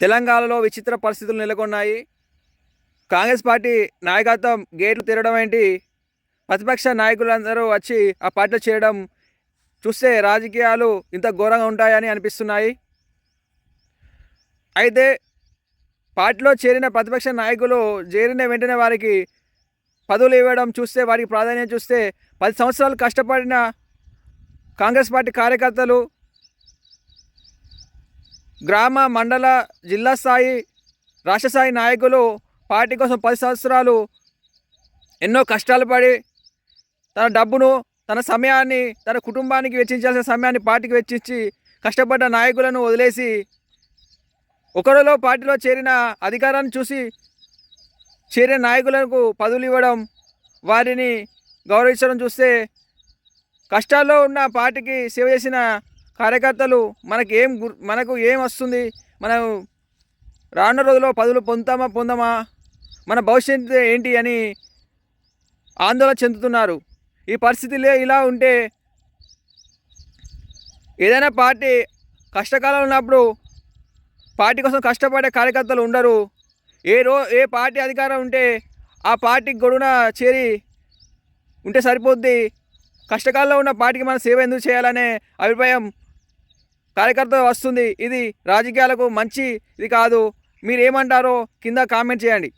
తెలంగాణలో విచిత్ర పరిస్థితులు నెలకొన్నాయి. కాంగ్రెస్ పార్టీ నాయకత్వం గేట్లు తెరడం ఏంటి? ప్రతిపక్ష నాయకులందరూ వచ్చి ఆ పార్టీలో చేరడం చూస్తే రాజకీయాలు ఇంత ఘోరంగా ఉంటాయని అనిపిస్తున్నాయి. అయితే పార్టీలో చేరిన ప్రతిపక్ష నాయకులు చేరిన వెంటనే వారికి పదవులు ఇవ్వడం చూస్తే వారికి ప్రాధాన్యత చూస్తే పది సంవత్సరాలు కష్టపడిన కాంగ్రెస్ పార్టీ కార్యకర్తలు గ్రామ మండల జిల్లా స్థాయి రాష్ట్ర స్థాయి నాయకులు పార్టీ కోసం పది సంవత్సరాలు ఎన్నో కష్టాలు పడి తన డబ్బును తన సమయాన్ని తన కుటుంబానికి వెచ్చించాల్సిన సమయాన్ని పార్టీకి వెచ్చించి కష్టపడ్డ నాయకులను వదిలేసి ఒకరిలో పార్టీలో చేరిన అధికారాన్ని చూసి చేరిన నాయకులకు పదవులు ఇవ్వడం వారిని గౌరవించడం చూస్తే కష్టాల్లో ఉన్న పార్టీకి సేవ చేసిన కార్యకర్తలు మనకి ఏం మనకు ఏం వస్తుంది? మనం రానున్న రోజుల్లో పదవులు పొందుతామా పొందమా? మన భవిష్యత్తు ఏంటి అని ఆందోళన చెందుతున్నారు. ఈ పరిస్థితిలో ఇలా ఉంటే ఏదైనా పార్టీ కష్టకాలం ఉన్నప్పుడు పార్టీ కోసం కష్టపడే కార్యకర్తలు ఉండరు. ఏ రో ఏ పార్టీ అధికారం ఉంటే ఆ పార్టీకి గొడున చేరి ఉంటే సరిపోద్ది. కష్టకాలంలో ఉన్న పార్టీకి మనం సేవ ఎందుకు చేయాలనే అభిప్రాయం కార్యకర్త వస్తుంది. ఇది రాజకీయాలకు మంచి ఇది కాదు. మీరు ఏమంటారో కింద కామెంట్ చేయండి.